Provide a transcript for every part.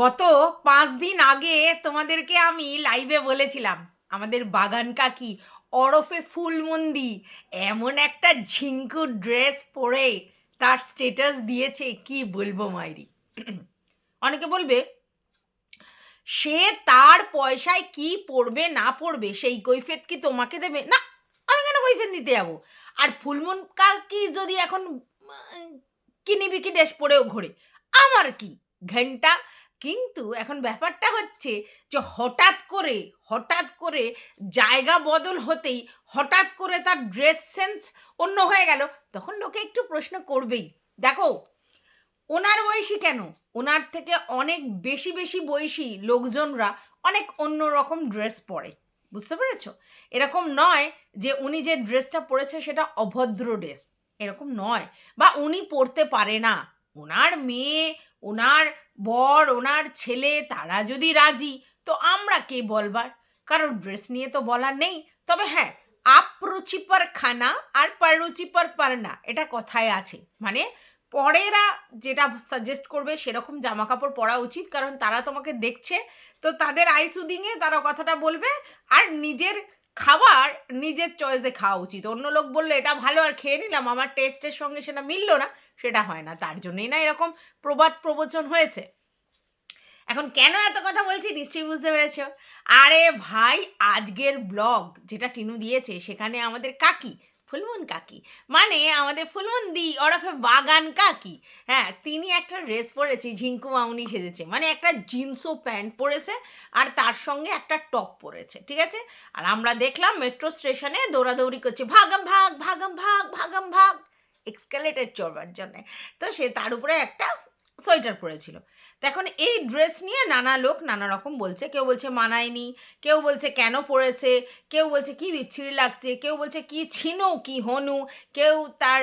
গত পাঁচ দিন আগে তোমাদেরকে আমি লাইভে বলেছিলাম, আমাদের বাগান কাকি ওরফে ফুলমন্দি এমন একটা ঝিঙ্কু ড্রেস পরে তার স্টেটাস দিয়েছে, কি বলব মাইরি? অনেকে বলবে, সে তার পয়সায় কি পড়বে না পড়বে সেই কৈফেত কি তোমাকে দেবে? না, আমি কেন কৈফেত দিতে যাব? আর ফুলমন কাকি যদি এখন কিনি বিকি ড্রেস পরেও ঘোরে, আমার কি? ঘণ্টা কিন্তু এখন ব্যাপারটা হচ্ছে যে হঠাৎ করে হঠাৎ করে জায়গা বদল হতেই, হঠাৎ করে তার ড্রেস সেন্স অন্য হয়ে গেল। তখন লোকে একটু প্রশ্ন করবেই। দেখো, ওনার বয়সী কেন? ওনার থেকে অনেক বেশি বেশি বয়সী লোকজনরা অনেক অন্য রকম ড্রেস পরে। বুঝতে পেরেছ? এরকম নয় যে উনি যে ড্রেসটা পরেছে সেটা অভদ্র ড্রেস এরকম নয়। বা উনি পরতে পারে না। ওনার মেয়ে ওনার বর, ওনার ছেলে, তারা যদি রাজি, তো আমরা কে বলবার? কারণ ড্রেস নিয়ে তো বলার নেই। তবে হ্যাঁ আপরুচি পর খানা আর পররুচি পর পারনা এটা কথায় আছে। মানে পরেরা যেটা সাজেস্ট করবে সেরকম জামা কাপড় পরা উচিত, কারণ তারা তোমাকে দেখছে, তো তাদের আই সুদিংয়ে তারা কথাটা বলবে, আর নিজের খাবার, নিজের চয়েসে খাওয়া উচিত। অন্য লোক বললে, এটা ভালো, আর খেয়ে নিলাম, আমার টেস্টের সঙ্গে সেটা মিললো না। সেটা হয় না। তার জন্যই না এরকম প্রবাদ প্রবচন হয়েছে। এখন কেন এত কথা বলছি নিশ্চয়ই বুঝতে পেরেছ। আরে ভাই, আজকের ব্লগ যেটা টিনু দিয়েছে সেখানে আমাদের কাকি, ফুলমন কাকি মানে আমাদের ফুলমন দি ওরফে বাগান কাকি হ্যাঁ তিনি একটা ড্রেস পরেছে, ঝিঙ্কু মাউনি সেজেছে মানে একটা জিন্সও প্যান্ট পরেছে আর তার সঙ্গে একটা টপ পরেছে, ঠিক আছে? আর আমরা দেখলাম মেট্রো স্টেশনে দৌড়াদৌড়ি করছে, ভাগাম ভাগ, ভাগম ভাগ ভাগম ভাগ। এক্সকালেটার চড়বার জন্যে। তো সে তার উপরে একটা সোয়েটার পরেছিল। তো এখন এই ড্রেস নিয়ে নানা লোক নানা রকম বলছে। কেউ বলছে মানায়নি, কেউ বলছে কেন পড়েছে কেউ বলছে কি বিচ্ছিরি লাগছে, কেউ বলছে কি ছিনু, কি হনু, কেউ তার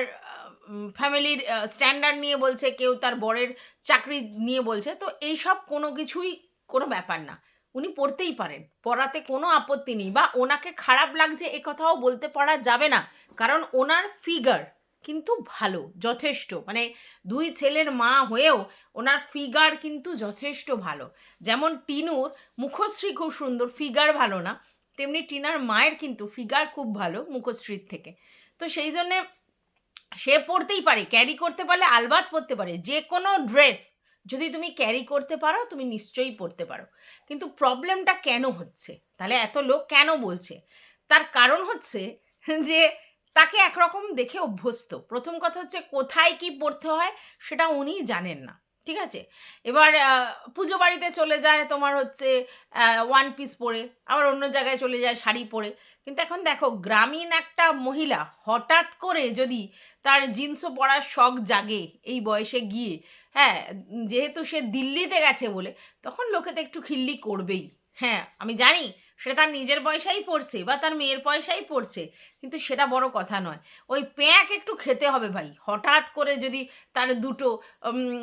ফ্যামিলির স্ট্যান্ডার্ড নিয়ে বলছে, কেউ তার বরের চাকরি নিয়ে বলছে। তো এইসব কোনো কিছুই কোনো ব্যাপার না। উনি পড়তেই পারেন। পড়াতে কোনো আপত্তি নেই। বা ওনাকে খারাপ লাগছে এ কথাও বলতে পারা যাবে না। কারণ ওনার ফিগার কিন্তু ভালো, যথেষ্ট। মানে দুই ছেলের মা হয়েও ওনার ফিগার কিন্তু যথেষ্ট ভালো। যেমন টিনুর মুখশ্রী খুব সুন্দর ফিগার ভালো না। তেমনি টিনার মায়ের কিন্তু ফিগার খুব ভালো মুখশ্রীর থেকে। তো সেই জন্যে সে পড়তেই পারে ক্যারি করতে পারলে আলবাত পড়তে পারে যে কোনো ড্রেস যদি তুমি ক্যারি করতে পারো, তুমি নিশ্চয়ই পড়তে পারো। কিন্তু প্রবলেমটা কেন হচ্ছে? তাহলে এত লোক কেন বলছে? তার কারণ হচ্ছে যে তাকে একরকম দেখে অভ্যস্ত। প্রথম কথা হচ্ছে কোথায় কি পড়তে হয় সেটা উনি জানেন না, ঠিক আছে? এবার পুজো বাড়িতে চলে যায় তোমার হচ্ছে ওয়ান পিস পরে, আবার অন্য জায়গায় চলে যায় শাড়ি পরে। কিন্তু এখন দেখো, গ্রামীণ একটা মহিলা হঠাৎ করে যদি তার জিন্সও পরার শখ জাগে এই বয়সে গিয়ে হ্যাঁ যেহেতু সে দিল্লিতে গেছে বলে, তখন লোকে তো একটু খিল্লি করবেই। হ্যাঁ আমি জানি সেটা তার নিজের পয়সাই পড়ছে বা তার মেয়ের পয়সাই পড়ছে, কিন্তু সেটা বড় কথা নয়। ওই প্যাঁক একটু খেতে হবে ভাই। হঠাৎ করে যদি তার দুটো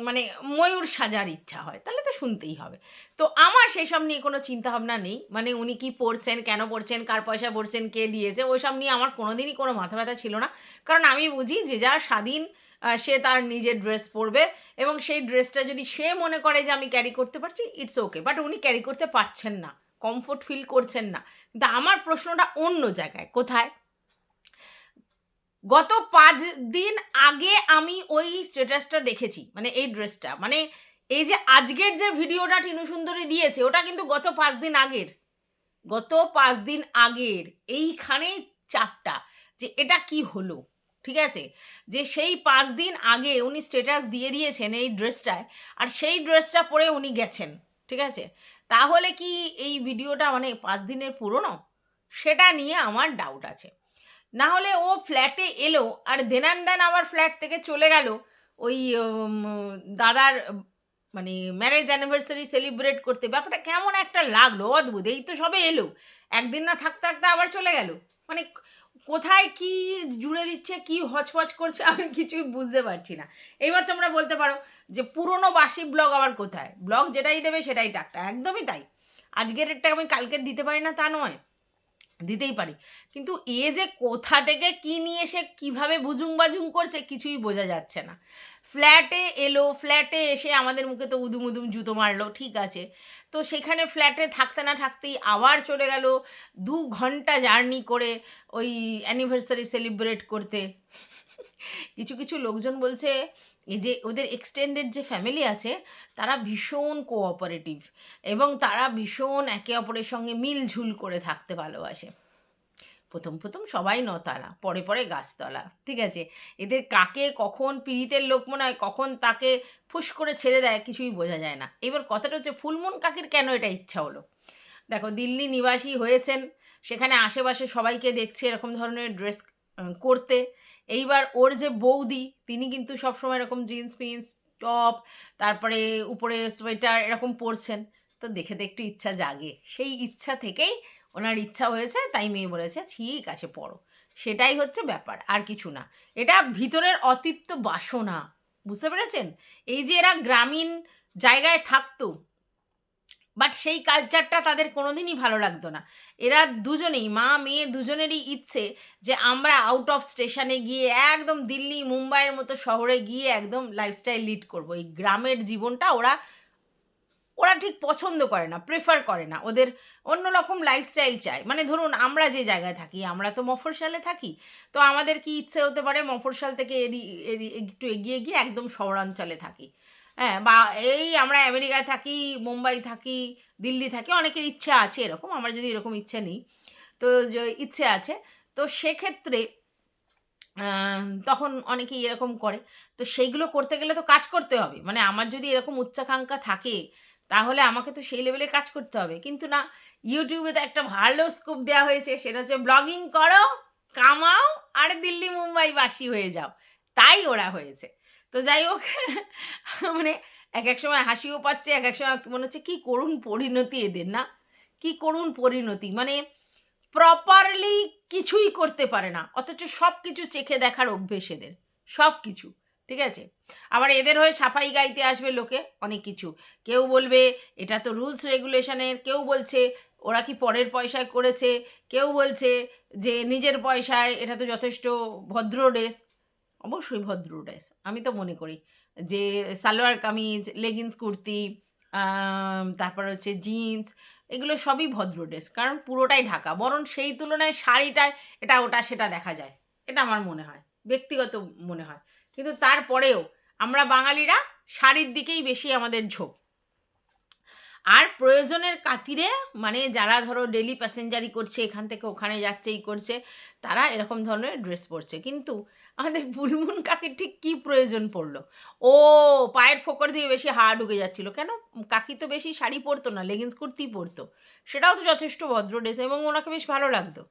মানে ময়ূর সাজার ইচ্ছা হয়, তাহলে তো শুনতেই হবে। তো আমার সেসব নিয়ে কোনো চিন্তাভাবনা নেই। মানে উনি কি পড়ছেন, কেন পড়ছেন, কার পয়সা পড়ছেন, কে দিয়েছে, ওইসব নিয়ে আমার কোনোদিনই কোনো মাথা ব্যথা ছিল না। কারণ আমি বুঝি যে যা স্বাধীন সে তার নিজের ড্রেস পরবে এবং সেই ড্রেসটা যদি সে মনে করে যে আমি ক্যারি করতে পারছি ইটস ওকে বাট উনি ক্যারি করতে পারছেন না। কমফোর্ট ফিল করছেন না। কিন্তু আমার প্রশ্নটা অন্য জায়গায়, কোথায়? গত পাঁচ দিন আগে আমি ওই স্ট্যাটাসটা দেখেছি মানে এই ড্রেসটা মানে এই যে আজকের যে ভিডিওটা টিনু সুন্দরী দিয়েছে, ওটা কিন্তু গত পাঁচ দিন আগের। গত পাঁচ দিন আগের, এইখানে চাপটা, যে এটা কি হলো, ঠিক আছে? যে সেই পাঁচ দিন আগে উনি স্ট্যাটাস দিয়ে দিয়েছেন এই ড্রেসটায় আর সেই ড্রেসটা পরে উনি গেছেন, ঠিক আছে? তাহলে কি এই ভিডিওটা মানে পাঁচ দিনের পুরনো? সেটা নিয়ে আমার ডাউট আছে। না হলে ও ফ্ল্যাটে এলো, আর দেনান দেন আবার ফ্ল্যাট থেকে চলে গেল। ওই দাদার মানে ম্যারেজ অ্যানিভার্সারি সেলিব্রেট করতে। ব্যাপারটা কেমন একটা লাগল, অদ্ভুত। এই তো সবে এলো। একদিন না থাকতে থাকতে আবার চলে গেল। মানে কোথায় কি জুড়ে দিচ্ছে, কি হচপচ করছে, আমি কিছুই বুঝতে পারছি না। এইবার তোমরা বলতে পারো যে পুরনো বাসি ব্লগ আবার কোথায়? ব্লগ যেটাই দেবে সেটাই টাকটা একদমই তাই। আজকের একটা আমি কালকে দিতে পারি না তা নয়, দিতেই পারি। কিন্তু এ যে কোথা থেকে কি নিয়ে সে কীভাবে বুজুং বাজুং করছে কিছুই বোঝা যাচ্ছে না। ফ্ল্যাটে এলো, ফ্ল্যাটে এসে আমাদের মুখে তো উদুম উদুম জুতো মারলো, ঠিক আছে। তো সেখানে ফ্ল্যাটে থাকতে না থাকতেই আবার চলে গেল দু ঘণ্টা জার্নি করে ওই অ্যানিভার্সারি সেলিব্রেট করতে। কিছু কিছু লোকজন বলছে যে ওদের এক্সটেন্ডেড যে ফ্যামিলি আছে, তারা ভীষণ কোঅপারেটিভ এবং তারা ভীষণ একে অপরের সঙ্গে মিলঝুল করে থাকতে ভালোবাসে। প্রথম প্রথম সবাই নতারা, পরে পরে গাছতলা, ঠিক আছে? এদের কাকে কখন পীড়িতের লোক মনে হয়, কখন তাকে ফুস করে ছেড়ে দেয় কিছুই বোঝা যায় না। এবার কথাটা হচ্ছে ফুলমুন কাকির কেন এটা ইচ্ছা হলো? দেখো, দিল্লি নিবাসী হয়েছেন, সেখানে আশেপাশে সবাইকে দেখছে, এরকম ধরনের ড্রেস করতে। এইবার ওর যে বৌদি, তিনি কিন্তু সবসময় এরকম জিন্স পিন্স টপ তারপরে উপরে সোয়েটার এরকম পরছেন। তো দেখে একটু ইচ্ছা জাগে। সেই ইচ্ছা থেকেই ওনার ইচ্ছা হয়েছে, তাই মেয়ে বলেছে, ঠিক আছে পড়ো সেটাই হচ্ছে ব্যাপার, আর কিছু না। এটা ভিতরের অতৃপ্ত বাসনা, বুঝতে পেরেছেন? এই যে এরা গ্রামীণ জায়গায় থাকতো বাট সেই কালচারটা তাদের কোনোদিনই ভালো লাগতো না। এরা দুজনেই, মা, মেয়ে দুজনেরই ইচ্ছে যে আমরা আউট অফ স্টেশনে গিয়ে একদম দিল্লি, মুম্বাইয়ের মতো শহরে গিয়ে একদম লাইফস্টাইল লিড করব। এই গ্রামের জীবনটা ওরা ওরা ঠিক পছন্দ করে না প্রেফার করে না। ওদের অন্য রকম লাইফস্টাইল চায়। মানে ধরুন, আমরা যে জায়গায় থাকি, আমরা তো মফরশালে থাকি, তো আমাদের কি ইচ্ছে হতে পারে মফরশাল থেকে একটু এগিয়ে গিয়ে একদম শহরাঞ্চলে থাকি? হ্যাঁ বা এই আমরা আমেরিকায় থাকি, মুম্বাই থাকি, দিল্লি থাকি, অনেকের ইচ্ছা আছে এরকম, আমার যদি এরকম ইচ্ছে নেই, তো ইচ্ছে আছে, তো সেক্ষেত্রে তখন অনেকেই এরকম করে, তো সেইগুলো করতে গেলে তো কাজ করতে হবে মানে আমার যদি এরকম উচ্চাকাঙ্ক্ষা থাকে, তাহলে আমাকে তো সেই লেভেলে কাজ করতে হবে, কিন্তু না ইউটিউবে তো একটা ভালো স্কোপ দেওয়া হয়েছে, সেটা হচ্ছে ব্লগিং করো, কামাও, আর দিল্লি মুম্বাই বাসী হয়ে যাও, তাই ওরা হয়েছে। তো যাই হোক মানে এক এক সময় হাসিও পাচ্ছে এক এক সময় মনে হচ্ছে কী করুণ পরিণতি এদের, না? কি করুণ পরিণতি? মানে প্রপারলি কিছুই করতে পারে না, অথচ সব কিছু চেখে দেখার অভ্যেস এদের সব কিছু ঠিক আছে? আবার এদের হয়ে সাফাই গাইতে আসবে লোকে অনেক কিছু। কেউ বলবে, এটা তো রুলস রেগুলেশনের কেউ বলছে, ওরা কি পরের পয়সায় করেছে? কেউ বলছে যে, নিজের পয়সায়, এটা তো যথেষ্ট ভদ্র ড্রেস অবশ্যই ভদ্র ড্রেস আমি তো মনে করি। যে সালোয়ার কামিজ লেগিংস কুর্তি তারপর হচ্ছে জিন্স এগুলো সবই ভদ্র ড্রেস কারণ পুরোটাই ঢাকা। বরং সেই তুলনায় শাড়িটায় এটা, ওটা, সেটা দেখা যায়। এটা আমার মনে হয়, ব্যক্তিগত মনে হয়। কিন্তু তারপরেও আমরা বাঙালিরা শাড়ির দিকেই বেশি আমাদের ঝোঁক। আর প্রয়োজনের কাতিরে মানে যারা ধরো ডেলি প্যাসেঞ্জারি করছে, এখান থেকে ওখানে যাচ্ছে, এই করছে, তারা এরকম ধরনের ড্রেস পরছে। কিন্তু আমাদের বুলমুন কাকির ঠিক কী প্রয়োজন পড়ল? ও পায়ের ফোকর দিয়ে বেশি হাওয়া ঢুকে যাচ্ছিল। কেন? কাকি তো বেশি শাড়ি পরতো না লেগিংস কুর্তি পরতো। সেটাও তো যথেষ্ট ভদ্র ড্রেস এবং ওনাকে বেশ ভালো লাগতো।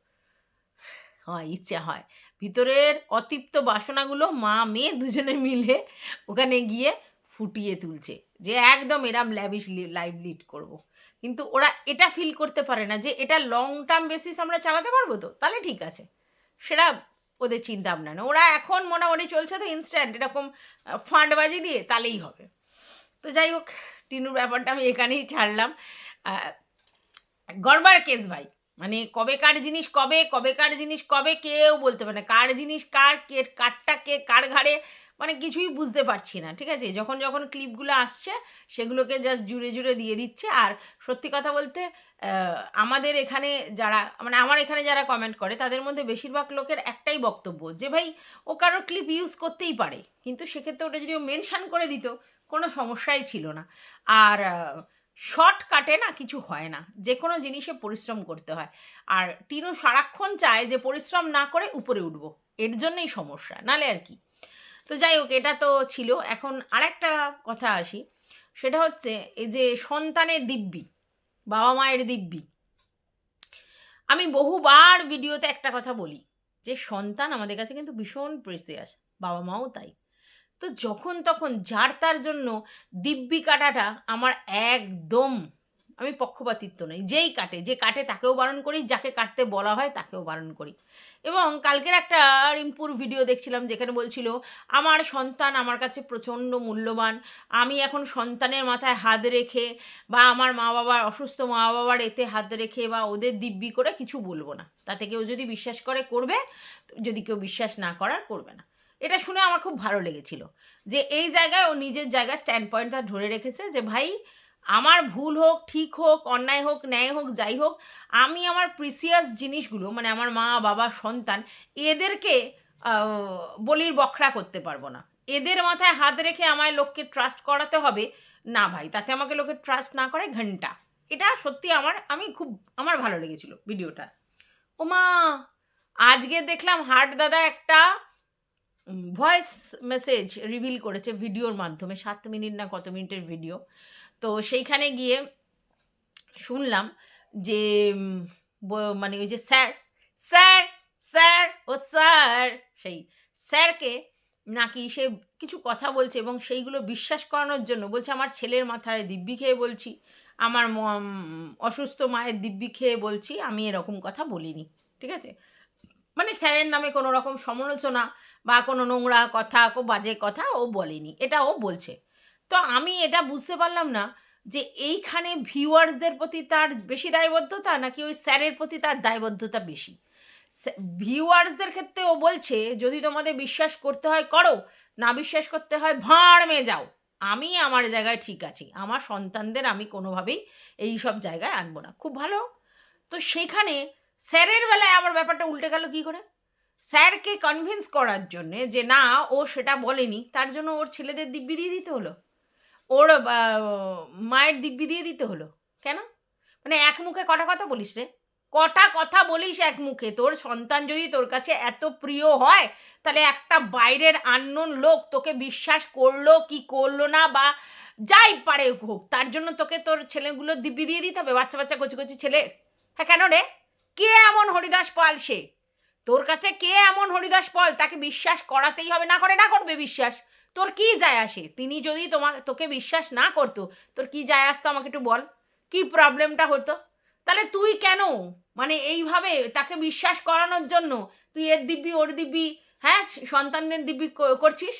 হয়, ইচ্ছে হয়। ভিতরের অতৃপ্ত বাসনাগুলো মা মেয়ে দুজনে মিলে ওখানে গিয়ে ফুটিয়ে তুলছে যে একদম এরম ল্যাবিশ লাইভ লিড করব। কিন্তু ওরা এটা ফিল করতে পারে না যে এটা লং টার্ম বেসিস আমরা চালাতে পারব তো? তাহলে ঠিক আছে। সেটা ওদের চিন্তা ভাবনা না ওরা এখন মোটামুটি চলছে তো ইনস্ট্যান্ট এরকম ফান্ডবাজি দিয়ে তাহলেই হবে। তো যাই হোক, টিনুর ব্যাপারটা আমি এখানেই ছাড়লাম। গড়বার কেস ভাই মানে কবে কার জিনিস কবে কবে কার জিনিস কবে, কেউ বলতে পারে না। কার জিনিস কার, কে, কারটা কে, কার ঘাড়ে মানে কিছুই বুঝতে পারছি না, ঠিক আছে? যখন যখন ক্লিপগুলো আসছে, সেগুলোকে জাস্ট জুড়ে জুড়ে দিয়ে দিচ্ছে। আর সত্যি কথা বলতে আমাদের এখানে যারা মানে আমার এখানে যারা কমেন্ট করে, তাদের মধ্যে বেশিরভাগ লোকের একটাই বক্তব্য যে, ভাই, ও কারোর ক্লিপ ইউজ করতেই পারে। কিন্তু সেক্ষেত্রে ওটা যদি ও মেনশান করে দিত, কোনো সমস্যাই ছিল না। আর শর্টকাটে না কিছু হয় না। যে কোনো জিনিসে পরিশ্রম করতে হয়। আর টিনু সারাক্ষণ চায় যে, পরিশ্রম না করে উপরে উঠবো। এর জন্যই সমস্যা। নালে আর কি। তো যাই হোক, এটা তো ছিল। এখন আরেকটা কথা আসি। সেটা হচ্ছে, এই যে সন্তানের দিব্যি, বাবা মায়ের দিব্যি। আমি বহুবার ভিডিওতে একটা কথা বলি, যে সন্তান আমাদের কাছে কিন্তু ভীষণ প্রেসিয়াস বাবা মাও তাই। তো যখন তখন যার তার জন্য দিব্যি কাটাটা আমার একদম আমি পক্ষপাতিত্ব নই। যেই কাটে, যে কাটে তাকেও বারণ করি, যাকে কাটতে বলা হয় তাকেও বারণ করি। এবং কালকের একটা রিম্পুর ভিডিও দেখছিলাম যেখানে বলছিল, আমার সন্তান আমার কাছে প্রচণ্ড মূল্যবান। আমি এখন সন্তানের মাথায় হাত রেখে বা আমার মা বাবার অসুস্থ মা বাবার এতে হাত রেখে বা ওদের দিব্যি করে কিছু বলব না। তাতে কেউ যদি বিশ্বাস করে, করবে। যদি কেউ বিশ্বাস না করার, করবে না। এটা শুনে আমার খুব ভালো লেগেছিল যে এই জায়গায় ও নিজের জায়গায় স্ট্যান্ড পয়েন্টটা ধরে রেখেছে যে, ভাই আমার ভুল হোক, ঠিক হোক, অন্যায় হোক, ন্যায় হোক, যাই হোক, আমি আমার প্রিসিয়াস জিনিসগুলো মানে আমার মা, বাবা, সন্তান, এদেরকে বলির বখরা করতে পারব না। এদের মাথায় হাত রেখে আমায় লোককে ট্রাস্ট করাতে হবে? না ভাই, তাতে আমাকে লোকে ট্রাস্ট না করে ঘণ্টা। এটা সত্যি আমার, আমি খুব, আমার ভালো লেগেছিল ভিডিওটা ওমা, আজকে দেখলাম হার্ট দাদা একটা ভয়েস মেসেজ রিভিল করেছে ভিডিওর মাধ্যমে, সাত মিনিট না কত মিনিটের ভিডিও তো সেইখানে গিয়ে শুনলাম যে মানে ওই যে স্যার স্যার স্যার, ও স্যার, সেই স্যারকে নাকি সে কিছু কথা বলছে এবং সেইগুলো বিশ্বাস করানোর জন্য বলছে, আমার ছেলের মাথায় দিব্যি খেয়ে বলছি, আমার অসুস্থ মায়ের দিব্যি খেয়ে বলছি, আমি এরকম কথা বলিনি। ঠিক আছে? মানে স্যারের নামে কোনো রকম সমালোচনা বা কোনো নোংরা কথা কো বাজে কথা ও বলেনি, এটা ও বলছে। তো আমি এটা বুঝতে পারলাম না যে এইখানে ভিউয়ার্সদের প্রতি তার বেশি দায়বদ্ধতা নাকি ওই স্যারের প্রতি তার দায়বদ্ধতা বেশি? ভিউয়ার্সদের ক্ষেত্রে ও বলছে, যদি তোমাদের বিশ্বাস করতে হয়, করো, না বিশ্বাস করতে হয়, ভাঁড় মে যাও আমি আমার জায়গায় ঠিক আছি, আমার সন্তানদের আমি কোনোভাবেই এই সব জায়গায় আনব না। খুব ভালো। তো সেখানে স্যারের বেলায় আমার ব্যাপারটা উল্টে গেল কি করে? স্যারকে কনভিন্স করার জন্যে যে না, ও সেটা বলেনি, তার জন্য ওর ছেলেদের দিব্যি দিয়ে দিতে হলো। ওর মায়ের দিব্যি দিয়ে দিতে হলো। কেন? মানে এক মুখে কটা কথা বলিস রে? কটা কথা বলিস এক মুখে? তোর সন্তান যদি তোর কাছে এত প্রিয় হয়, তাহলে একটা বাইরের আননোন লোক তোকে বিশ্বাস করল কি করল না বা যাই পারে হোক, তার জন্য তোকে তোর ছেলেগুলো দিব্যি দিয়ে দিতে হবে। বাচ্চা বাচ্চা, কচি কচি ছেলে। হ্যাঁ কেন রে? কে এমন হরিদাস পাল সে? তোর কাছে কে এমন হরিদাস পল? তাকে বিশ্বাস করাতেই হবে, না করে না করবে বিশ্বাস। তোর কি যায় আসে? তিনি যদি তোমাকে, তোকে বিশ্বাস না করতো, তোর কি যায় আসতো আমাকে একটু বল? কি প্রবলেমটা হতো? তাহলে তুই কেন? মানে এইভাবে তাকে বিশ্বাস করানোর জন্য তুই এর দিব্যি, ওর দিব্যি হ্যাঁ সন্তানদের দিব্যি করছিস?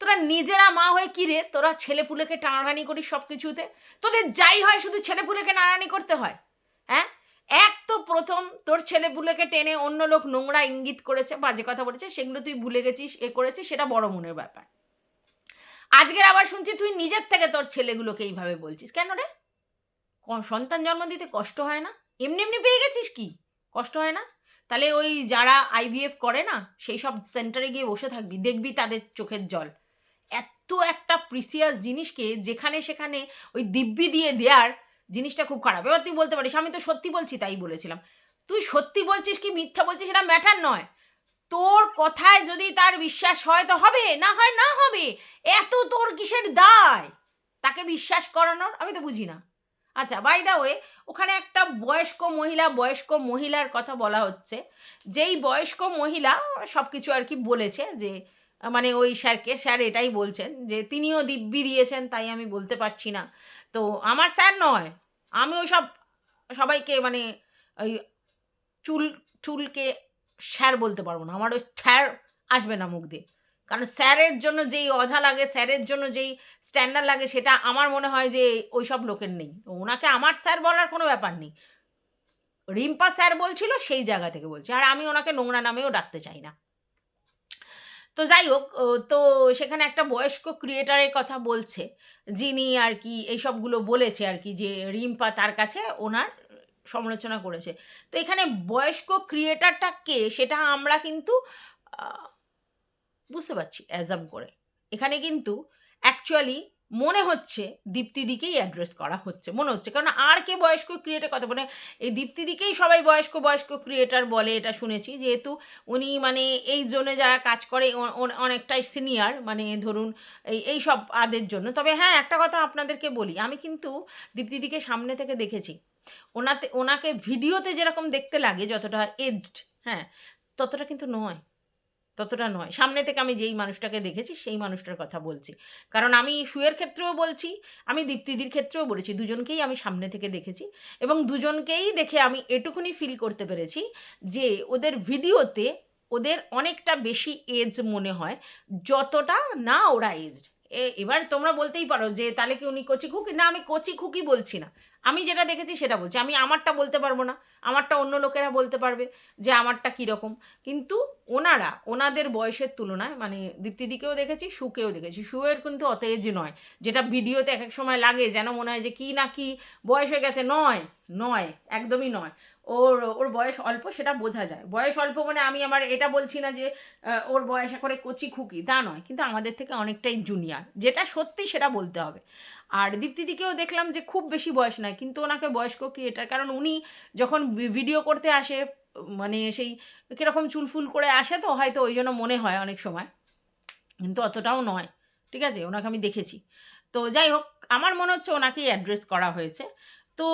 তোরা নিজেরা মা হয়ে কি রে? তোরা ছেলেপুলেকে টানাটানি করিস সব কিছুতে তোদের যাই হয় শুধু ছেলেপুলেকে নাড়ানি করতে হয় হ্যাঁ? এক তো প্রথম তোর ছেলেপুলেকে টেনে অন্য লোক নোংরা ইঙ্গিত করেছে বাজে কথা বলেছে, সেগুলো তুই ভুলে গেছিস, এ করেছিস, সেটা বড় মনের ব্যাপার। আজকের আবার শুনছি তুই নিজের থেকে তোর ছেলেগুলোকে এইভাবে বলছিস। কেন রে? সন্তান জন্ম দিতে কষ্ট হয় না? এমনি এমনি পেয়ে গেছিস কি? কষ্ট হয় না? তাহলে ওই যারা আইভিএফ করে না, সেই সব সেন্টারে গিয়ে বসে থাকবি, দেখবি তাদের চোখের জল। এত একটা প্রিসিয়াস জিনিসকে যেখানে সেখানে ওই দিব্যি দিয়ে দেওয়ার জিনিসটা খুব খারাপ। এবার তুই বলতে পারিস, আমি তো সত্যি বলছি তাই বলেছিলাম। তুই সত্যি বলছিস কি মিথ্যা বলছিস সেটা ম্যাটার নয়। তোর কথায় যদি তার বিশ্বাস হয় তো হবে, না হয় না হবে, এত তোর কিসের দায়? তাকে বিশ্বাস করানোর? আমি তো বুঝি না। আচ্ছা বাই দা ওয়ে ওখানে একটা বয়স্ক মহিলা, বয়স্ক মহিলার কথা বলা হচ্ছে। যেই বয়স্ক মহিলা সব কিছু আর কি বলেছে যে মানে ওই স্যারকে, স্যার এটাই বলছেন যে, তিনিও দিব্যি দিয়েছেন, তাই আমি বলতে পারছি না। তো আমার স্যার নয় আমি ওই সব সবাইকে মানে ওই চুল, চুলকে স্যার বলতে পারব না। আমার ওই স্যার আসবে না মুখ দিয়ে। কারণ স্যারের জন্য যেই অধা লাগে, স্যারের জন্য যেই স্ট্যান্ডার্ড লাগে, সেটা আমার মনে হয় যে ওই সব লোকের নেই। ওনাকে আমার স্যার বলার কোনো ব্যাপার নেই। রিম্পা স্যার বলছিল সেই জায়গা থেকে বলছি। আর আমি ওনাকে নোংরা নামেও ডাকতে চাই না। তো যাই হোক তো সেখানে একটা বয়স্ক ক্রিয়েটারের কথা বলছে, যিনি আর কি এইসবগুলো বলেছে আর কি যে রিম্পা তার কাছে ওনার সমালোচনা করেছে। তো এখানে বয়স্ক ক্রিয়েটারটা কে সেটা আমরা কিন্তু বুঝতে পারছি অ্যাজাম করে। এখানে কিন্তু অ্যাকচুয়ালি মনে হচ্ছে দীপ্তিদিকেই অ্যাড্রেস করা হচ্ছে, মনে হচ্ছে। কারণ আর কে বয়স্ক ক্রিয়েটার কথা বলে, এই দীপ্তিদিকেই সবাই বয়স্ক বয়স্ক ক্রিয়েটার বলে এটা শুনেছি। যেহেতু উনি মানে এই জোনে যারা কাজ করে অনেকটাই সিনিয়র মানে ধরুন এই এই সব আদের জন্য। তবে হ্যাঁ একটা কথা আপনাদেরকে বলি, আমি কিন্তু দীপ্তিদিকে সামনে থেকে দেখেছি। ওনাতে, ওনাকে ভিডিওতে যেরকম দেখতে লাগে, যতটা এজড হ্যাঁ ততটা কিন্তু নয়। ততটা নয়। সামনে থেকে আমি যেই মানুষটাকে দেখেছি, সেই মানুষটার কথা বলছি। কারণ আমি শুয়ের ক্ষেত্রেও বলছি, আমি দীপ্তিদির ক্ষেত্রেও বলেছি, দুজনকেই আমি সামনে থেকে দেখেছি এবং দুজনকেই দেখে আমি এটুকুনি ফিল করতে পেরেছি যে ওদের ভিডিওতে ওদের অনেকটা বেশি এজ মনে হয়, যতটা না ওরা এজড এবার তোমরা বলতেই পারো যে তাহলে কি উনি কচি খুকি? না, আমি কচি খুকি বলছি না। আমি যেটা দেখেছি সেটা বলছি। আমি আমারটা বলতে পারব না। আমারটা অন্য লোকেরা বলতে পারবে যে আমারটা কীরকম। কিন্তু ওনারা, ওনাদের বয়সের তুলনায় মানে দীপ্তিদিকেও দেখেছি, সুকেও দেখেছি। সুয়ের কিন্তু অত এজ নয়। যেটা ভিডিওতে এক এক সময় লাগে, যেন মনে হয় যে কি না কি বয়স হয়ে গেছে। নয় নয়, একদমই নয়। ওর ওর বয়স অল্প সেটা বোঝা যায়। বয়স অল্প মানে আমি আমার এটা বলছি না যে ওর বয়স করে কচি খুকি, তা নয়। কিন্তু আমাদের থেকে অনেকটাই জুনিয়র যেটা সত্যি সেটা বলতে হবে। আর দীপ্তিদিকেও দেখলাম যে খুব বেশি বয়স নয়, কিন্তু ওনাকে বয়স্ক ক্রিয়েটার কারণ উনি যখন ভিডিও করতে আসে মানে সেই কীরকম চুলফুল করে আসে তো, হয়তো ওই জন্য মনে হয় অনেক সময়। কিন্তু অতটাও নয়, ঠিক আছে? ওনাকে আমি দেখেছি। তো যাই হোক, আমার মনে হচ্ছে ওনাকেই অ্যাড্রেস করা হয়েছে। তো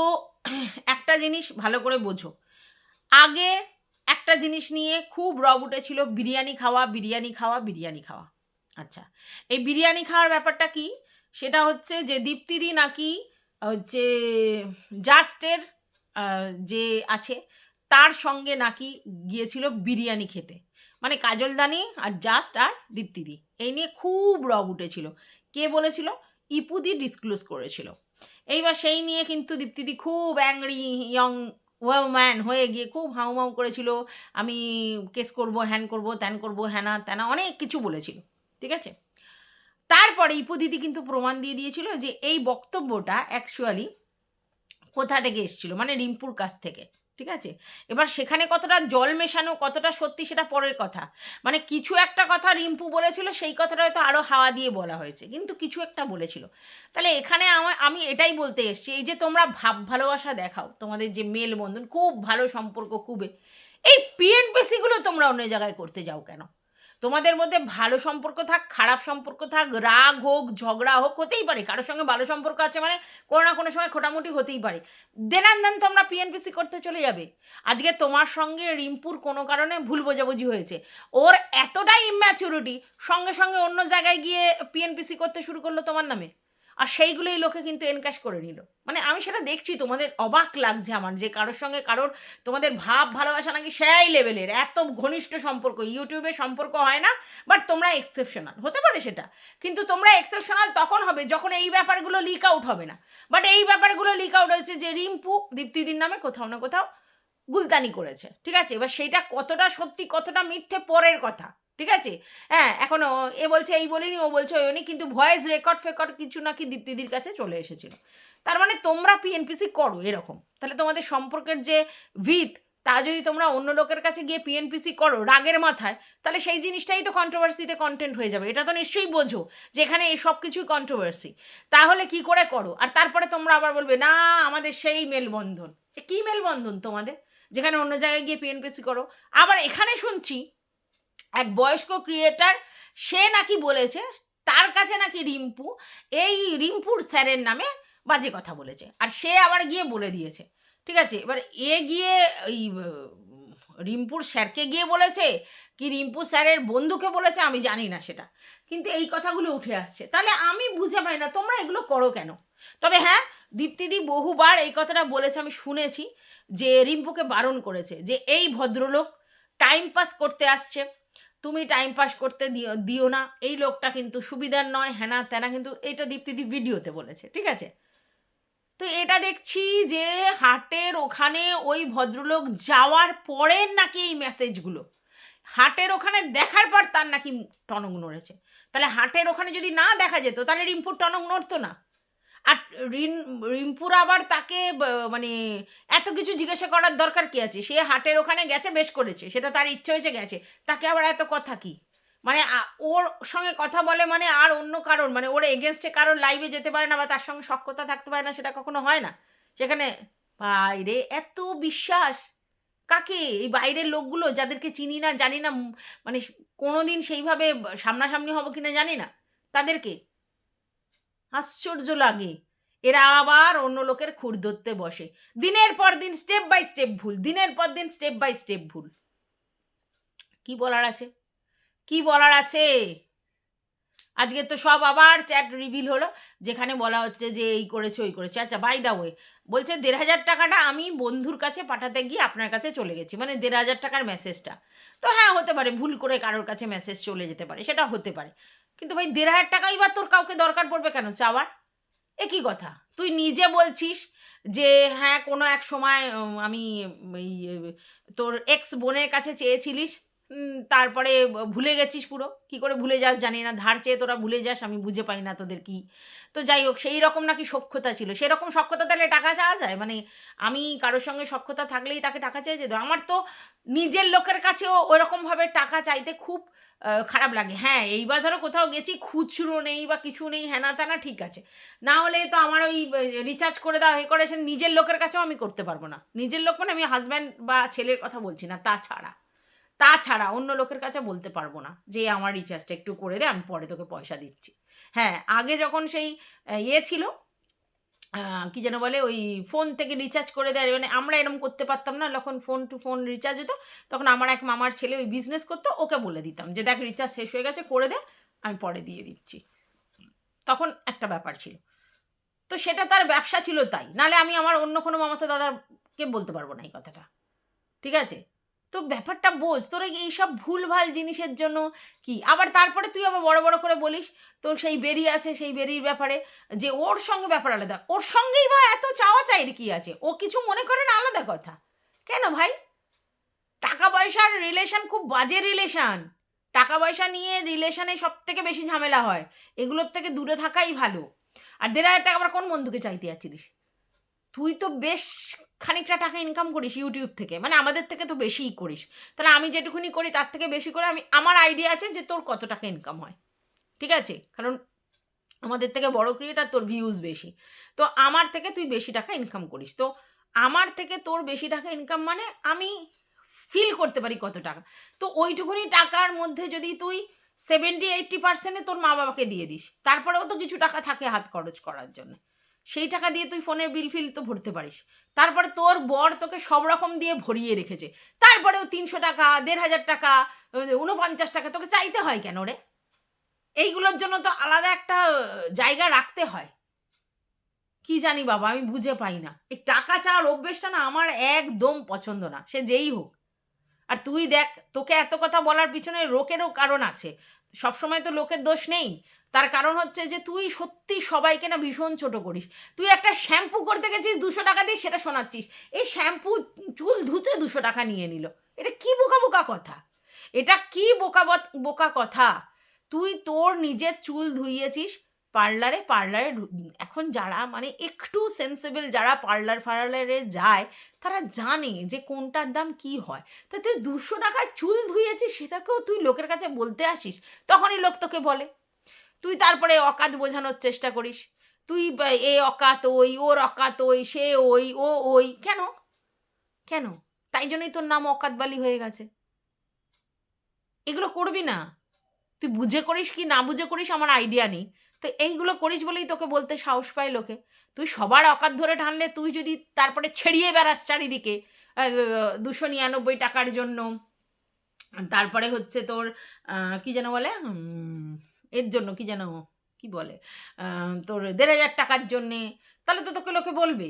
একটা জিনিস ভালো করে বোঝো। আগে একটা জিনিস নিয়ে খুব রব উঠেছিল, বিরিয়ানি খাওয়া বিরিয়ানি খাওয়া বিরিয়ানি খাওয়া। আচ্ছা এই বিরিয়ানি খাওয়ার ব্যাপারটা কি? সেটা হচ্ছে যে দীপ্তিদি নাকি হচ্ছে জাস্টের যে আছে, তার সঙ্গে নাকি গিয়েছিল বিরিয়ানি খেতে। মানে কাজলদানি আর জাস্ট আর দীপ্তিদি। এই নিয়ে খুব রব উঠেছিল। কে বলেছিল? ইপুদি ডিসক্লোজ করেছিল। এইবার সেই নিয়ে কিন্তু দীপ্তিদি খুব অ্যাংরি ইয়ং ওম্যান হয়ে গিয়ে খুব হাউমাউ করেছিল। আমি কেস করব, হ্যান করব, ত্যান করব, হ্যানা ত্যানা অনেক কিছু বলেছিল, ঠিক আছে? তারপরে ইপুদিদি কিন্তু প্রমাণ দিয়ে দিয়েছিল যে এই বক্তব্যটা অ্যাকচুয়ালি কোথা থেকে এসেছিল? মানে রিম্পুর কাছ থেকে। ঠিক আছে? এবার সেখানে কতটা জল মেশানো, কতটা সত্যি সেটা পরের কথা। মানে কিছু একটা কথা রিম্পু বলেছিল, সেই কথাটা হয়তো আরও হাওয়া দিয়ে বলা হয়েছে, কিন্তু কিছু একটা বলেছিল। তাহলে এখানে আমার, আমি এটাই বলতে এসছি, এই যে তোমরা ভাব, ভালোবাসা দেখাও, তোমাদের যে মেল বন্ধন খুব ভালো সম্পর্ক, খুবই। এই পিএনপিসিগুলো তোমরা অন্য জায়গায় করতে যাও কেন? তোমাদের মধ্যে ভালো সম্পর্ক থাক, খারাপ সম্পর্ক থাক, রাগ হোক, ঝগড়া হোক, হতেই পারে। কারোর সঙ্গে ভালো সম্পর্ক আছে মানে কোনো না কোনো সময় খোটামুটি হতেই পারে। দেন দেনান দেন তোমরা পিএনপিসি করতে চলে যাবে। আজকে তোমার সঙ্গে রিম্পুর কোনো কারণে ভুল বোঝাবুঝি হয়েছে। ওর এতটাই ইম্যাচুরিটি সঙ্গে সঙ্গে অন্য জায়গায় গিয়ে পিএনপিসি করতে শুরু করল তোমার নামে। আর সেইগুলোই লোকে কিন্তু এনক্যাশ করে নিল। মানে আমি সেটা দেখছি, তোমাদের অবাক লাগছে আমার যে কারোর সঙ্গে কারোর তোমাদের ভাব, ভালোবাসা নাকি সেই লেভেলের এত ঘনিষ্ঠ সম্পর্ক ইউটিউবে সম্পর্ক হয় না বাট তোমরা এক্সেপশনাল হতে পারে সেটা। কিন্তু তোমরা এক্সেপশনাল তখন হবে যখন এই ব্যাপারগুলো লিক আউট হবে না। বাট এই ব্যাপারগুলো লিক আউট হয়েছে যে রিম্পু, দীপ্তিদির নামে কোথাও না কোথাও গুলতানি করেছে, ঠিক আছে? এবার সেইটা কতটা সত্যি, কতটা মিথ্যে, পরের কথা, ঠিক আছে? হ্যাঁ এখন এ বলছে, এই বলিনি, ও বলছে ওই কিন্তু ভয়েস রেকর্ড ফেকর্ড কিছু নাকি দীপ্তিদির কাছে চলে এসেছিল। তার মানে তোমরা পিএনপিসি করো এরকম। তাহলে তোমাদের সম্পর্কের যে ভিত, তা যদি তোমরা অন্য লোকের কাছে গিয়ে পিএনপিসি করো রাগের মাথায়, তাহলে সেই জিনিসটাই তো কন্ট্রোভার্সিতে কন্টেন্ট হয়ে যাবে। এটা তো নিশ্চয়ই বোঝো যে এখানে এই সব কিছুই কন্ট্রোভার্সি তাহলে কি করে করো? আর তারপরে তোমরা আবার বলবে, না, আমাদের সেই মেলবন্ধন। কী মেলবন্ধন তোমাদের? যেখানে অন্য জায়গায় গিয়ে পিএনপিসি করো। আবার এখানে শুনছি এক বয়স্ক ক্রিয়েটার সে নাকি বলেছে, তার কাছে নাকি রিম্পু, এই রিম্পুর স্যারের নামে বাজে কথা বলেছে। আর সে আবার গিয়ে বলে দিয়েছে। ঠিক আছে? এবার এ গিয়ে ওই রিম্পুর স্যারকে গিয়ে বলেছে কি রিম্পু স্যারের বন্ধুকে বলেছে, আমি জানি না সেটা। কিন্তু এই কথাগুলো উঠে আসছে। তাহলে আমি বুঝে পাই না, তোমরা এগুলো করো কেন? তবে হ্যাঁ দীপ্তিদি বহুবার এই কথাটা বলেছে, আমি শুনেছি, যে রিম্পুকে বারণ করেছে, যে এই ভদ্রলোক টাইম পাস করতে আসছে, তুমি টাইম পাস করতে দিও দিও না, এই লোকটা কিন্তু সুবিধার নয় হ্যানা ত্যানা কিন্তু এটা দীপ্তিদি ভিডিওতে বলেছে, ঠিক আছে? তো এটা দেখছি যে হাটের ওখানে ওই ভদ্রলোক যাওয়ার পরের নাকি এই মেসেজগুলো হাটের ওখানে দেখার পর তার নাকি টনক নড়েছে। তাহলে হাটের ওখানে যদি না দেখা যেত, তাহলে রিম্পুর টনক নড়তো না। আর রিন, রিম্পুর আবার তাকে মানে এত কিছু জিজ্ঞাসা করার দরকার কি আছে? সে হাটের ওখানে গেছে, বেশ করেছে। সেটা তার ইচ্ছে হয়েছে গেছে। তাকে আবার এত কথা কি? মানে ওর সঙ্গে কথা বলে মানে আর অন্য কারণ মানে ওর এগেনস্টে কারোর লাইভে যেতে পারে না বা তার সঙ্গে সক্ষতা থাকতে পারে না, সেটা কখনো হয় না। সেখানে বাইরে এত বিশ্বাস! কাকে? এই বাইরের লোকগুলো যাদেরকে চিনি না, জানি না মানে কোনোদিন সেইভাবে সামনাসামনি হব কিনা জানি না। তাদেরকে আশ্চর্য লাগে। এরা আবার অন্য লোকের খুর ধরতে বসে। দিনের পর দিন স্টেপ বাই স্টেপ ভুল, দিনের পর দিন স্টেপ বাই স্টেপ ভুল। কি বলার আছে? কি বলার আছে? আজকে তো সব আবার চ্যাট রিভিল হলো, যেখানে বলা হচ্ছে যে এই করেছে, ওই করেছে। আচ্ছা বাই দা ওয়ে বলছে দেড় হাজার টাকাটা আমি বন্ধুর কাছে পাঠাতে গিয়ে আপনার কাছে চলে গেছি। মানে দেড় হাজার টাকার মেসেজটা তো হ্যাঁ হতে পারে, ভুল করে কারোর কাছে মেসেজ চলে যেতে পারে, সেটা হতে পারে। কিন্তু ভাই দেড় হাজার টাকাই বা তোর কাউকে দরকার পড়বে কেন চাওয়ার? একই কথা? তুই নিজে বলছিস যে হ্যাঁ কোনো এক সময় আমি তোর এক্স বোনের কাছে চেয়েছিলিস তারপরে ভুলে গেছিস পুরো? কি করে ভুলে যাস জানি না। ধার চেয়ে তোরা ভুলে যাস, আমি বুঝে পাই না তোদের কি। তো যাই হোক, সেই রকম নাকি সক্ষতা ছিল। সেরকম সক্ষতা তাহলে টাকা চাওয়া যায়? মানে আমি কারোর সঙ্গে সক্ষতা থাকলেই তাকে টাকা চেয়ে যেত আমার তো নিজের লোকের কাছেও ওরকমভাবে টাকা চাইতে খুব খারাপ লাগে। হ্যাঁ এইবার ধরো কোথাও গেছি, খুচরো নেই বা কিছু নেই হ্যানা ত্যানা ঠিক আছে। না হলে তো আমার ওই রিচার্জ করে দেওয়া হয়ে করেছেন নিজের লোকের কাছেও আমি করতে পারব না। নিজের লোক মানে আমি হাজব্যান্ড বা ছেলের কথা বলছি না তাছাড়া তাছাড়া অন্য লোকের কাছে বলতে পারব না যে, আমার রিচার্জটা একটু করে দে, আমি পরে তোকে পয়সা দিচ্ছি। হ্যাঁ আগে যখন সেই ইয়ে ছিল কি যেন বলে, ওই ফোন থেকে রিচার্জ করে দেয় মানে আমরা এরকম করতে পারতাম না, যখন ফোন টু ফোন রিচার্জ হতো, তখন আমার এক মামার ছেলে ওই বিজনেস করতো, ওকে বলে দিতাম যে, দেখ রিচার্জ শেষ হয়ে গেছে, করে দে, আমি পরে দিয়ে দিচ্ছি। তখন একটা ব্যাপার ছিল। তো সেটা তার ব্যবসা ছিল তাই নালে আমি আমার অন্য কোনো মামাতো দাদাকে বলতে পারব না এই কথাটা। ঠিক আছে? তো ব্যাপারটা বোঝ। তোর এইসব ভুলভাল জিনিসের জন্য কি? আবার তারপরে তুই আবার বড় বড় করে বলিস, তোর সেই বেরি আছে, সেই বেরির ব্যাপারে, যে ওর সঙ্গে ব্যাপার আলাদা। ওর সঙ্গেই বা এত চাওয়া চাইর কি আছে? ও কিছু মনে করে না আলাদা কথা। কেন ভাই? টাকা পয়সার রিলেশন খুব বাজে রিলেশন টাকা পয়সা নিয়ে রিলেশনে সব থেকে বেশি ঝামেলা হয়। এগুলোর থেকে দূরে থাকাই ভালো। আর দেড় হাজার টাকা আবার কোন বন্ধুকে চাইতে যাচ্ছিলিস? তুই তো বেশ খানিকটা টাকা ইনকাম করিস ইউটিউব থেকে। মানে আমাদের থেকে তো বেশিই করিস। তাহলে আমি যেটুকুনি করি তার থেকে বেশি করে আমি, আমার আইডিয়া আছে যে তোর কত টাকা ইনকাম হয়। ঠিক আছে? কারণ আমাদের থেকে বড় ক্রিয়েটার তোর ভিউজ বেশি। তো আমার থেকে তুই বেশি টাকা ইনকাম করিস। তো আমার থেকে তোর বেশি টাকা ইনকাম মানে আমি ফিল করতে পারি কত টাকা। তো ওইটুকুনি টাকার মধ্যে যদি তুই সেভেন্টি এইট্টি পার্সেন্টে তোর মা বাবাকে দিয়ে দিস, তারপরেও তো কিছু টাকা থাকে হাত খরচ করার জন্য। সেই টাকা দিয়ে তুই ফোনের বিল ফিল তো ভরতে পারিস। তারপরে তোর বর তোকে সব রকম দিয়ে ভরিয়ে রেখেছে। তারপরেও তিনশো টাকা, দেড় হাজার টাকা উনপঞ্চাশ টাকা তোকে চাইতে হয় কেন রে? এইগুলোর জন্য তো আলাদা একটা জায়গা রাখতে হয়। কি জানি বাবা, আমি বুঝে পাই না। এই টাকা চাওয়ার অভ্যেসটা না আমার একদম পছন্দ না, সে যেই হোক। আর তুই দেখ, তোকে এত কথা বলার পিছনে লোকেরও কারণ আছে। সবসময় তো লোকের দোষ নেই। তার কারণ হচ্ছে যে তুই সত্যি সবাইকে না ভীষণ ছোট করিস। তুই একটা শ্যাম্পু করতে গেছিস দুশো টাকা দিয়ে, সেটা শোনাচ্ছিস। এই শ্যাম্পু, চুল ধুতে দুশো টাকা নিয়ে নিল। এটা কি বোকা বোকা কথা? এটা কি বোকা বোকা কথা? তুই তোর নিজের চুল ধুইয়েছিস পার্লারে পার্লারে এখন যারা মানে একটু সেন্সেবল যারা পার্লার ফার্লারে যায়, তারা জানে যে কোনটার দাম কি হয়। তা তুই দুশো টাকায় চুল ধুইয়েছিস, সেটাকেও তুই লোকের কাছে বলতে আসিস, তখনই লোক তোকে বলে। তুই তারপরে অকাত বোঝানোর চেষ্টা করিস। তুই এ অকাত ওই, ওর অকাত ওই, সে ওই, ও ওই। কেন? কেন? তাই জন্যই তোর নাম অকাত বালি হয়ে গেছে। এগুলো করবি না। তুই বুঝে করিস কি না বুঝে করিস আমার আইডিয়া নেই। তো এইগুলো করিস বলেই তোকে বলতে সাহস পায় লোকে। তুই সবার অকাত ধরে টানলে তুই যদি তারপরে ছেড়িয়ে বেড়াস চারিদিকে দুশো নিরানব্বই টাকার জন্য। তারপরে হচ্ছে তোর কি যেন বলে? এর জন্য কি যেন কি বলে? তোর দেড় হাজার টাকার জন্যে। তাহলে তো তোকে লোকে বলবে।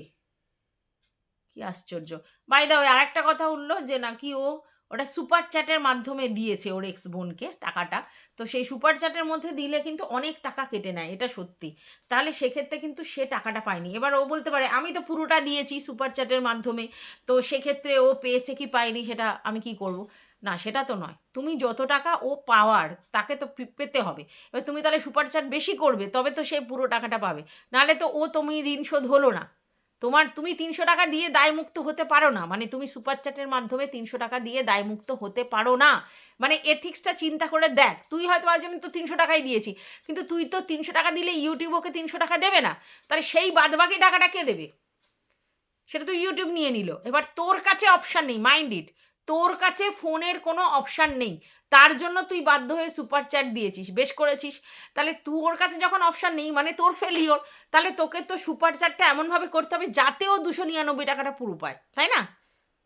কি আশ্চর্য। বাই দা ওই আরেকটা কথা উঠল যে নাকি ও ওটা সুপার চ্যাটের মাধ্যমে দিয়েছে ওর এক্স বোনকে টাকাটা। তো সেই সুপার চ্যাটের মধ্যে দিলে কিন্তু অনেক টাকা কেটে নেয়, এটা সত্যি। তাহলে সেক্ষেত্রে কিন্তু সে টাকাটা পায়নি। এবার ও বলতে পারে, আমি তো পুরোটা দিয়েছি সুপার চ্যাটের মাধ্যমে। তো সেক্ষেত্রে ও পেয়েছে কি পায়নি সেটা আমি কি করব? না, সেটা তো নয়। তুমি যত টাকা ও পাওয়ার, তাকে তো পেতে হবে। এবার তুমি তাহলে সুপার চ্যাট বেশি করবে, তবে তো সে পুরো টাকাটা পাবে। নাহলে তো ও তুমি ঋণ শোধ হলো না। তোমার, তুমি তিনশো টাকা দিয়ে দায়মুক্ত হতে পারো না। মানে তুমি সুপার চ্যাটের মাধ্যমে তিনশো টাকা দিয়ে দায়মুক্ত হতে পারো না। মানে এথিক্সটা চিন্তা করে দেখ, তুই হয়তো আজ আমি তো তিনশো টাকাই দিয়েছি, কিন্তু তুই তো তিনশো টাকা দিলে ইউটিউব ওকে তিনশো টাকা দেবে না। তাহলে সেই বাদবাকি টাকাটা কে দেবে? সেটা তো ইউটিউব নিয়ে নিল। এবার তোর কাছে অপশান নেই মাইন্ড ইট তোর কাছে ফোনের কোনো অপশান নেই। তার জন্য তুই বাধ্য হয়ে সুপার চ্যাট দিয়েছিস, বেশ করেছিস। তাহলে তোর কাছে যখন অপশান নেই মানে তোর ফেলিওর তাহলে তোকে তো সুপার চ্যাটটা এমনভাবে করতে হবে যাতেও দুশো নিরানব্বই টাকাটা পুরো পায়, তাই না?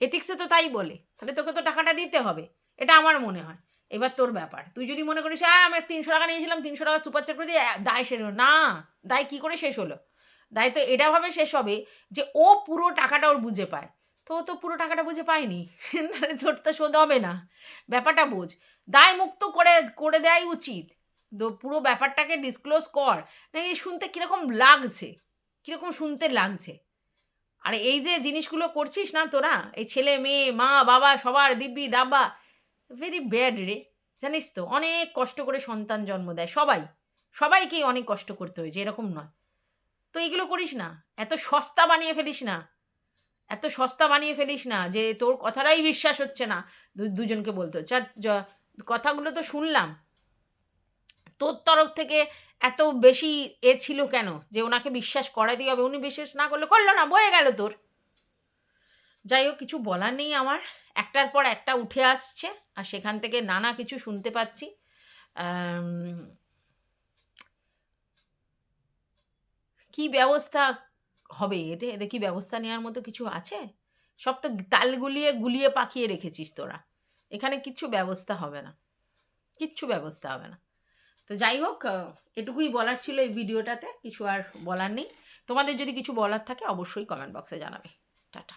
এথিক্সে তো তাই বলে, তাহলে তোকে তো টাকাটা দিতে হবে। এটা আমার মনে হয়। এবার তোর ব্যাপার। তুই যদি মনে করিস হ্যাঁ আমি তিনশো টাকা নিয়েছিলাম, তিনশো টাকা সুপার চাট করে দিয়ে দায় হলো। না, দায় কী করে শেষ হলো? দায় তো এটাভাবে শেষ হবে যে ও পুরো টাকাটা ওর বুঝে পায়। তো তো পুরো টাকাটা বুঝে পায়নি। তাহলে তোর তো শোধ হবে না। ব্যাপারটা বোঝ। দায় মুক্ত করে করে দেওয়াই উচিত। তো পুরো ব্যাপারটাকে ডিসক্লোজ কর। নাকি শুনতে কীরকম লাগছে? কীরকম শুনতে লাগছে? আর এই যে জিনিসগুলো করছিস না তোরা, এই ছেলে, মেয়ে, মা, বাবা, সবার, দিব্যি, দাব্বা ভেরি ব্যাড রে। জানিস তো, অনেক কষ্ট করে সন্তান জন্ম দেয় সবাই। সবাইকেই অনেক কষ্ট করতে হয়েছে এরকম নয়। তো এগুলো করিস না। এত সস্তা বানিয়ে ফেলিস না। এত সস্তা বানিয়ে ফেলিস না যে তোর কথাটাই বিশ্বাস হচ্ছে না দুজনকে বলতে আর কথাগুলো তো শুনলাম। তোর তরফ থেকে এত বেশি এ ছিল কেন? যে ওনাকে বিশ্বাস করাতে হবে। উনি বিশ্বাস না করলে করল না, বয়ে গেল তোর। যাই হোক, কিছু বলার নেই আমার। একটার পর একটা উঠে আসছে, আর সেখান থেকে নানা কিছু শুনতে পাচ্ছি। কি ব্যবস্থা? হবে? এতে এতে কি ব্যবস্থা নেওয়ার মতো কিছু আছে? সব তো তাল গুলিয়ে গুলিয়ে পাকিয়ে রেখেছিস তোরা। এখানে কিচ্ছু ব্যবস্থা হবে না। কিচ্ছু ব্যবস্থা হবে না। তো যাই হোক এটুকুই বলার ছিল এই ভিডিওটাতে। কিছু আর বলার নেই। তোমাদের যদি কিছু বলার থাকে, অবশ্যই কমেন্ট বক্সে জানাবে। টাটা।